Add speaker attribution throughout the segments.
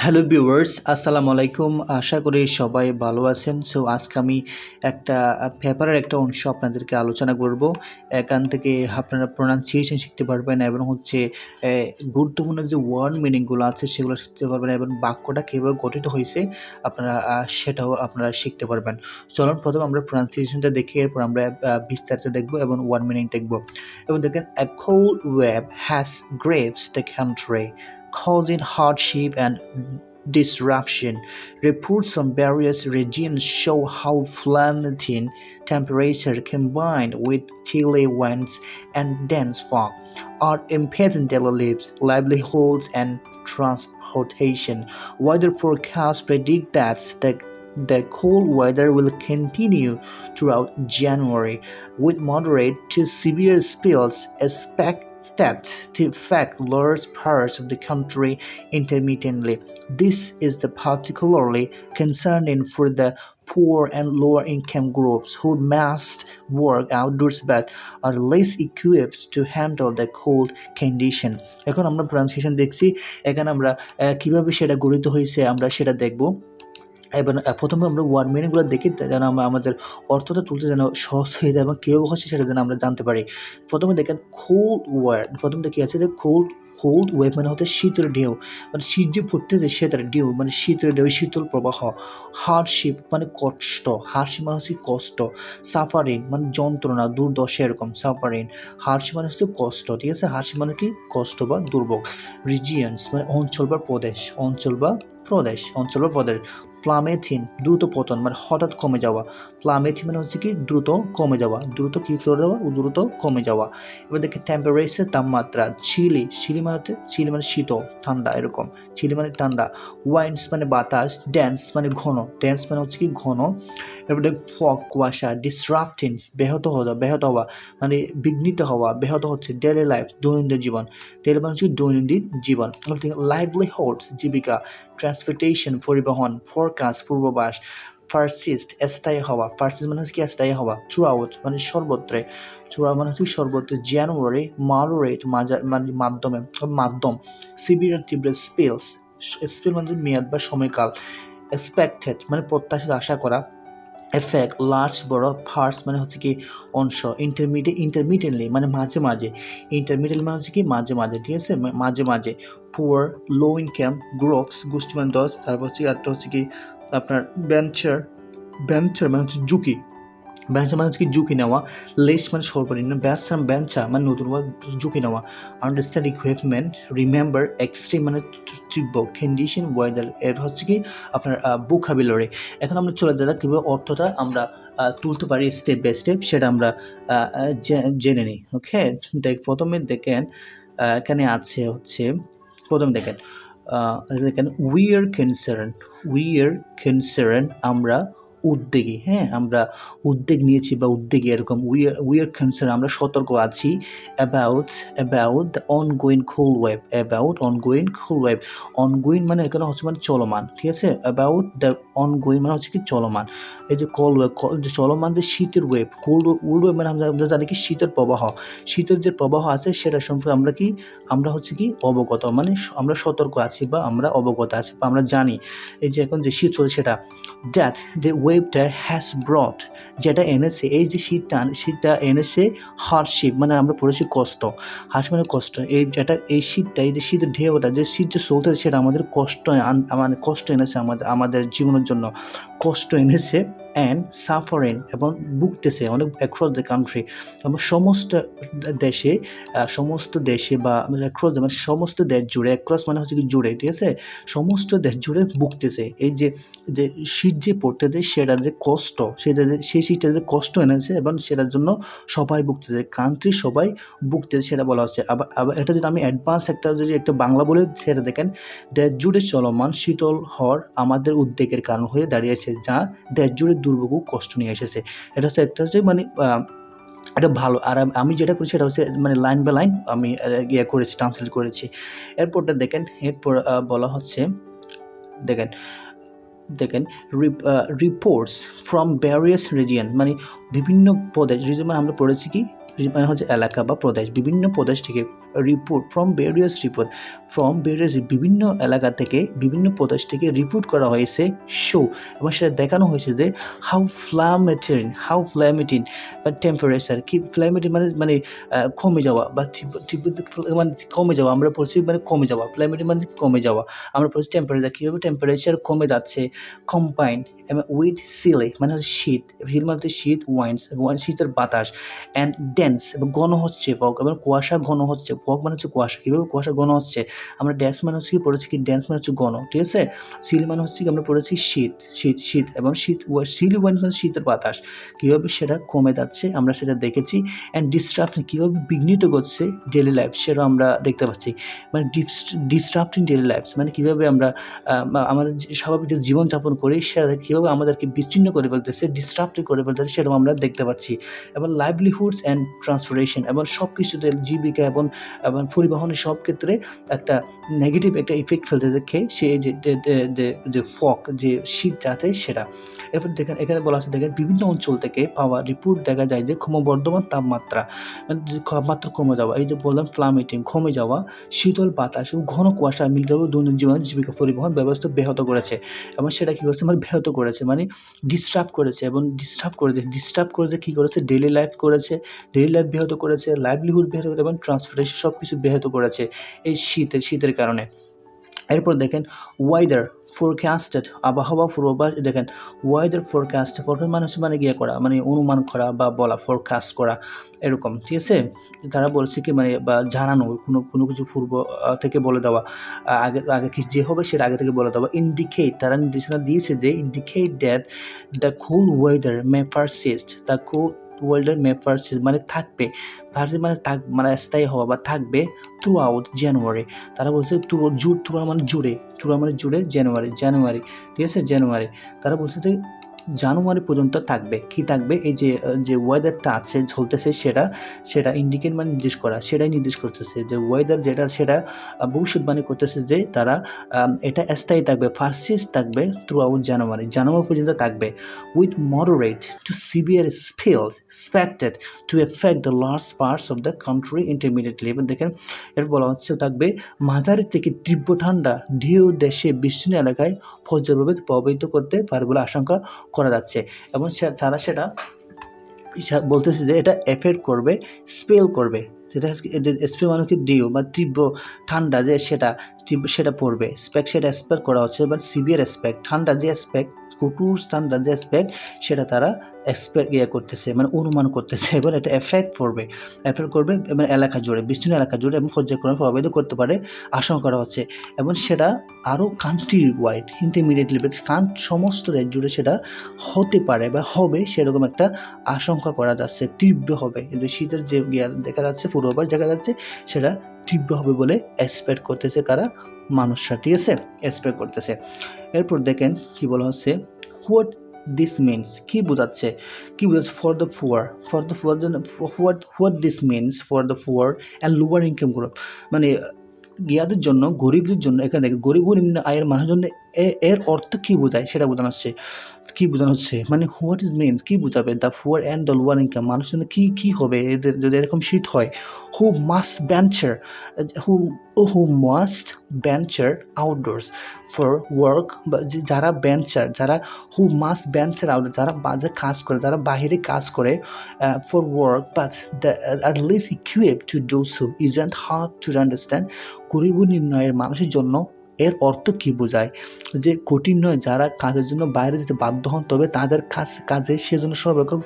Speaker 1: Hello viewers, আসসালামু আলাইকুম। আশা করি সবাই ভালো আছেন। সো, আজকে আমি একটা পেপারের একটা অংশ আপনাদেরকে আলোচনা করব। এখান থেকে আপনারা প্রোনাউন্সিয়েশন শিখতে পারবেন এবং হচ্ছে গুরুত্বপূর্ণ যে ওয়ার্ড মিনিংগুলো আছে সেগুলো শিখতে পারবেন এবং বাক্যটা কীভাবে গঠিত হয়েছে আপনারা সেটাও আপনারা শিখতে পারবেন। চলুন, প্রথম আমরা প্রোনাউন্সিয়েশনটা দেখি, এরপর আমরা বিস্তারিত দেখব এবং ওয়ার্ড মিনিং দেখব। এবং দেখেন, a wave wave grips the country causing hardship and disruption. Reports from various regions show how plummeting temperature combined with chilly winds and dense fog are impeding daily livelihoods, and transportation. Weather forecasts predict that the the cold weather will continue throughout January, with moderate to severe spells expected to affect large parts of the country intermittently. This is particularly concerning for the poor and lower income groups who must work outdoors but are less equipped to handle the cold condition. এখন আমরা pronunciation দেখছি এখানে আমরা কীভাবে সেটা গঠিত হয়েছে আমরা সেটা দেখব এবং প্রথমে আমরা ওয়ার্ড মিনিংগুলো দেখি যেন আমরা আমাদের অর্থটা তুলতে যেন সহজ হয়ে যায় এবং কেউ হচ্ছে সেটা যেন আমরা জানতে পারি। প্রথমে দেখেন কোল্ড ওয়ার্ড প্রথমে দেখি আছে যে কোল্ড কোল্ড ওয়েভ মানে হচ্ছে শীতের ঢেউ। মানে শীত যে পড়তেছে শীতের ঢেউ মানে শীতের ঢেউ, শীতল প্রবাহ হার্ডশিপ মানে কষ্ট হার্ডশিপ মানে হচ্ছে কষ্ট সাফারিং মানে যন্ত্রণা, দুর্দশা এরকম সাফারিং হার্ডশিপ মানে হচ্ছে কষ্ট, ঠিক আছে? হার্ডশিপ মানে কি? কষ্ট বা দুর্ভোগ রিজিয়ান্স মানে অঞ্চল বা প্রদেশ, অঞ্চল বা প্রদেশ, অঞ্চল বা প্রদেশ। প্লামেথিন দ্রুত পতন মানে হঠাৎ কমে যাওয়া। প্লামেথিন মানে হচ্ছে কি, দ্রুত কমে যাওয়া। দ্রুত কী করে দেওয়া? দ্রুত কমে যাওয়া। এবার দেখি টেম্পারেচার তাপমাত্রা। চিলি চিলি মানে হচ্ছে চিলি মানে শীতল, ঠান্ডা, এরকম। চিলি মানে ঠান্ডা। ওয়াইন্স মানে বাতাস। ড্যান্স মানে ঘন। ড্যান্স মানে হচ্ছে কি, ঘন। এরপর দেখ ফগ কুয়াশা ডিসরাপ্টিং ব্যাহত হওয়া ব্যাহত হওয়া মানে বিঘ্নিত হওয়া, ব্যাহত হচ্ছে ডেলি লাইফ দৈনন্দিন জীবন। ডেলি মানে হচ্ছে দৈনন্দিন জীবন। লাইভলিহুডস জীবিকা ট্রান্সপোর্টেশন পরিবহন ফরকাস্ট পূর্ববাস ফার্সিস্ট, স্থায়ী হওয়া, ফার্সিস্ট মানে হচ্ছে কি, স্থায়ী হওয়া থ্রু আউট মানে সর্বত্রে থ্রু মানে হচ্ছে সর্বত্রে জানুয়ারি মারোরেট মাজা মানে মাধ্যমে, মাধ্যম সিভিয়ার তীব্র স্পেলস স্পেল মানে মেয়াদ বা সময়কাল এক্সপেক্টেড মানে প্রত্যাশিত আশা করা এফেক্ট লার্জ বড় ফার্স্ট মানে হচ্ছে কি অংশ ইন্টারমিডিয়েট ইন্টারমিডিয়েটলি মানে মাঝে মাঝে। ইন্টারমিডিয়েট মানে হচ্ছে কি মাঝে মাঝে, ঠিক আছে? মাঝে মাঝে। পুয়ার লো ইনকাম গ্রোভস গোষ্ঠী মানে দশ, তারপর হচ্ছে আরটা হচ্ছে কি আপনার ব্যাঞ্চার ব্যাঞ্চার মানে হচ্ছে ঝুঁকি। বেঞ্চার মানে হচ্ছে কি ঝুঁকি নেওয়া? লেস মানে সর্বনিম্ন ব্যাসাম বেঞ্চা মানে নতুন বা ঝুঁকি নেওয়া। আন্ডারস্ট্যান্ড ইকুইপমেন্ট রিমেম্বার এক্সট্রিম মানে তীব্র। কন্ডিশন ওয়েদার এর হচ্ছে কি আপনার বুকাবিলরি এখন আমরা চলে যাই কীভাবে অর্থটা আমরা তুলতে পারি স্টেপ বাই স্টেপ সেটা আমরা জেনে নিই। ওকে দেখ, প্রথমে দেখেন এখানে আছে হচ্ছে, প্রথমে দেখেন দেখেন we are concern we are concern আমরা উদ্বেগী হ্যাঁ? আমরা উদ্বেগ নিয়েছি বা উদ্বেগী এরকম we are we are concern আমরা সতর্ক আছি about about the ongoing cool wave about ongoing cool wave ongoing মানে এখানে হচ্ছে মানে চলমান, ঠিক আছে? অ্যাবাউট দ্য অনগোয়িং মানে হচ্ছে কি চলমান, এই যে কল ওয়েব যে চলমান যে শীতের ওয়েব কোল্ড কোল্ড ওয়েব মানে আমরা আমরা জানি কি শীতের প্রবাহ, শীতের যে প্রবাহ আছে সেটা সম্পর্কে আমরা কি, আমরা হচ্ছে কি অবগত মানে আমরা সতর্ক আছি বা আমরা অবগত আছি বা আমরা জানি, এই যে এখন যে শীত চলছে সেটা দ্যাট দ্য ওয়েবটা হ্যাজ ব্রট যেটা এনেছে, এই যে শীতটা শীতটা এনেছে হার্ডশিপ মানে আমরা পড়েছি কষ্ট। হার্স মানে কষ্ট, এই যেটা, এই শীতটা, এই যে শীতের ঢেউটা, যে শীত যে চলতে সেটা আমাদের কষ্ট মানে কষ্ট এনেছে আমাদের আমাদের জীবনের জন্য। কষ্ট এনেছে অ্যান্ড সাফারিং এবং ভুগতেছে অনেক অ্যাক্রস দ্য কান্ট্রি এবং সমস্ত দেশে সমস্ত দেশে বা অ্যাক্রস মানে সমস্ত দেশ জুড়ে অ্যাক্রস মানে হচ্ছে কি জুড়ে, ঠিক আছে? সমস্ত দেশ জুড়ে ভুগতেছে। এই যে যে শীত যে পড়তেছে, সেটার যে কষ্ট সেটা যে, সেই শীতটা যে কষ্ট এনেছে এবং সেটার জন্য সবাই ভুগতেছে। কান্ট্রি সবাই ভুগতেছে, সেটা বলা হচ্ছে। আবার আবার এটা যদি আমি অ্যাডভান্স একটা যদি একটা বাংলা বলে সেটা দেখেন, দেশ জুড়ে চলমান শীতল হর আমাদের উদ্বেগের কারণ হয়ে দাঁড়িয়েছে, যা দেশ জুড়ে দুর্ভোগ কষ্ট নিয়ে এসেছে। এটা হচ্ছে একটা হচ্ছে মানে এটা ভালো। আর আমি যেটা করেছি সেটা হচ্ছে মানে লাইন বাই লাইন আমি ইয়ে করেছি ট্রান্সলেট করেছি। এরপরটা দেখেন, এরপর বলা হচ্ছে, দেখেন দেখেন রিপোর্টস ফ্রম ভ্যারিয়াস রিজিয়ন মানে বিভিন্ন পদে রিজিয়ন মানে আমরা পড়েছি কি মানে হচ্ছে এলাকা বা প্রদেশ, বিভিন্ন প্রদেশ থেকে report from various report from various বিভিন্ন এলাকা থেকে বিভিন্ন প্রদেশ থেকে রিপোর্ট করা হয়েছে শো এবং সেটা দেখানো হয়েছে যে হাউ ফ্লামেটিন হাউ ফ্ল্যামেটিন বা টেম্পারেচার কি ফ্ল্যামেটিন মানে মানে কমে যাওয়া বা মানে কমে যাওয়া, আমরা পড়ছি মানে কমে যাওয়া ফ্ল্যামেটিন মানে কমে যাওয়া, আমরা পড়ছি টেম্পারেচার কীভাবে টেম্পারেচার কমে যাচ্ছে কম্পাইন এবং উইথ সিলে মানে হচ্ছে শীত হিল মানে শীত ওয়াইন্স এবং শীতের বাতাস অ্যান্ড এবং ঘন হচ্ছে ফগ এবং কুয়াশা ঘন হচ্ছে। ফগ মানে হচ্ছে কুয়াশা। কীভাবে কুয়াশা ঘন হচ্ছে? আমরা ড্যান্স মানে হচ্ছে কি? পড়েছি কি? ড্যান্স মানে হচ্ছে ঘন, ঠিক আছে? সিল মানে হচ্ছে কি? আমরা পড়েছি শীত শীত শীত এবং শীত সিল ওয়াইন্স মানে শীতের বাতাস। কীভাবে সেটা কমে যাচ্ছে? আমরা সেটা দেখেছি অ্যান্ড ডিস্ট্রাপশন কীভাবে বিঘ্নিত করছে ডেলি লাইফ সেটা আমরা দেখতে পাচ্ছি। মানে ডিস্ট্রাপটিং ডেলি লাইফ মানে কীভাবে আমরা আমাদের স্বাভাবিক যে জীবনযাপন করি সেটা কীভাবে আমাদেরকে বিচ্ছিন্ন করে ফেলতেছে ডিস্ট্রাপ্টিভ করে ফেলতেছে, সেটাও আমরা দেখতে পাচ্ছি। এবং লাইভলিহুডস অ্যান্ড ট্রান্সপোর্টেশন এবং সব কিছুতে জীবিকা এবং এবং পরিবহনের সব ক্ষেত্রে একটা নেগেটিভ একটা ইফেক্ট ফেলতে দেখে সে যে, যে- ফক যে শীত যাতে সেটা। এরপর দেখেন, এখানে বলা আছে, দেখেন, বিভিন্ন অঞ্চল থেকে পাওয়া রিপোর্ট দেখা যায় যে ক্রমবর্ধমান তাপমাত্রা তাপমাত্রা কমে যাওয়া, এই যে বললাম ফ্লামেটিং কমে যাওয়া, শীতল বাতাস ও ঘন কুয়াশা মিলিত দৈনন্দিন জীবনে জীবিকা পরিবহন ব্যবস্থা ব্যাহত করেছে। এবং সেটা কী করেছে? মানে ব্যাহত করেছে মানে ডিস্টার্ব করেছে এবং ডিস্টার্ব করেছে ডিস্টার্ব করেছে কী করেছে? ডেলি লাইফ করেছে ডেলি লাইফ ব্যাহত করেছে লাইভলিহুড ব্যাহত করেছে এবং ট্রান্সপোর্টেশন সব কিছু ব্যাহত করেছে এই শীতের শীতের কারণে। এরপর দেখেন ওয়েদার ফোরকাস্টেড আবহাওয়া পূর্বাভাস, দেখেন ওয়েদার ফোরকাস্ট ফোরকাস্ট মানে হচ্ছে মানে গিয়ে করা মানে অনুমান করা বা বলা ফোরকাস্ট করা, এরকম, ঠিক আছে? তারা বলছে কি মানে বা জানানো, কোনো কোনো কিছু পূর্ব থেকে বলে দেওয়া আগে আগে কি যে হবে সেটা আগে থেকে বলে দেওয়া ইন্ডিকেট তারা নির্দেশনা দিয়েছে যে indicate that the cool weather may persist the cool weather may versus মানে থাকবে ভার্সেস মানে থাক মানে স্থায়ী হওয়া বা থাকবে থ্রু আউট জানুয়ারি তারা বলছে টু জুট থ্রু মানে জুড়ে থ্রু মানে জুড়ে জানুয়ারি জানুয়ারি ঠিক আছে? জানুয়ারি তারা বলছে যে জানুয়ারি পর্যন্ত থাকবে। কি থাকবে? এই যে যে ওয়েদারটা আছে, ঝলতেছে সেটা সেটা ইন্ডিকেট মানে নির্দেশ করা, সেটাই নির্দেশ করতেছে যে ওয়েদার যেটা, সেটা ভবিষ্যৎবাণী করতেছে যে তারা এটা স্থায়ী থাকবে ফার্সিস থাকবে থ্রু আউট জানুয়ারি জানুয়ারি পর্যন্ত থাকবে with moderate to severe spell expected to affect the large parts of the country intermediately এবার দেখেন, এর বলা হচ্ছে থাকবে, মাঝারি থেকে তীব্র ঠান্ডা ঢেউ দেশে বিস্তীর্ণ এলাকায় পর্যায়ভাবে প্রভাবিত করতে পারে বলে আশঙ্কা করা যাচ্ছে। এবং তারা সেটা বলতেছে যে এটা এফেক্ট করবে স্পেল করবে। যেটা স্পেল মানে কি ডিও বা তীব্র, ঠান্ডা যে সেটা সেটা পড়বে। স্পেক সেটা এক্সপেক্ট করা হচ্ছে বা সিভিয়ার স্পেক ঠান্ডা যে এসপেক্ট কঠোর ঠান্ডা যে এসপেক্ট সেটা তারা এক্সপেক্ট ইয়ে করতেছে মানে অনুমান করতেছে, এবং এটা এফেক্ট করবে। এফেক্ট করবে এবং এলাকা জুড়ে, বিস্তীর্ণ এলাকা জুড়ে, এবং পর্যায়ক্রমে প্রভাবিত করতে পারে, আশঙ্কা করা হচ্ছে। এবং সেটা আরও কান্ট্রি ওয়াইড ইন্টারমিডিয়েট লেভেল কান সমস্ত দেশ জুড়ে সেটা হতে পারে বা হবে, সেরকম একটা আশঙ্কা করা যাচ্ছে, তীব্র হবে। কিন্তু শীতের যে দেখা যাচ্ছে, পূর্বাভাস দেখা যাচ্ছে, সেটা তীব্র হবে বলে এক্সপেক্ট করতেছে কারা? মানুষরা ঠিক আছে এক্সপেক্ট করতেছে। এরপর দেখেন কি বলা হচ্ছে হোয়াট দিস মিনস কি বোঝাচ্ছে? কি বোঝাচ্ছে? For the poorer for the poorer জন্য what what this means for the poorer and lower income group মানে ইয়াদের জন্য, গরিবদের জন্য, এখানে দেখে গরিব নিম্ন আয়ের মানুষের জন্য এর অর্থ কী বোঝায় সেটা বোঝানো হচ্ছে। কী বোঝানো হচ্ছে? মানে হোয়াট ইজ মিনস কী বোঝাবে? The poorer and the lower income মানুষের কী কী হবে? এদের যদি এরকম শীত হয় who must venture who who must venture outdoors for work বা যারা ব্যাঞ্চার যারা হু মাস্ট ব্যাঞ্চার আউটডোর যারা বাজে কাজ করে, যারা বাহিরে কাজ করে for work but are least equip to do so is and hard to understand গরিব নির্ণয়ের মানুষের জন্য এর অর্থ কী বোঝায়? যে কঠিন নয়, যারা কাজের জন্য বাইরে যেতে বাধ্য হন, তবে তাদের কাজ কাজে সেজন্য সর্বরকম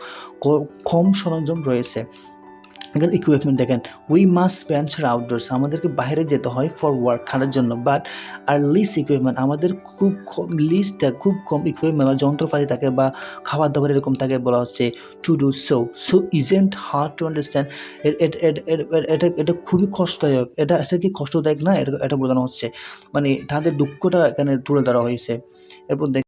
Speaker 1: কম সরঞ্জাম রয়েছে। এখানে ইকুইপমেন্ট দেখেন উই মাস্ট ভেঞ্চার আউটডোর্স আমাদেরকে বাইরে যেতে হয় ফর ওয়ার্ক খাটার জন্য। বাট আর লিস্ট ইকুইপমেন্ট আমাদের খুব কম লিস্ট খুব কম ইকুইপমেন্ট বা যন্ত্রপাতি থাকে বা খাবার দাবার এরকম থাকে বলা হচ্ছে to do so so isn't hard to understand এটা এটা খুবই কষ্টদায়ক। এটা এটা কি কষ্টদায়ক না? এটা এটা বোঝানো হচ্ছে। মানে তাদের দুঃখটা এখানে তুলে ধরা হয়েছে। এরপর দেখ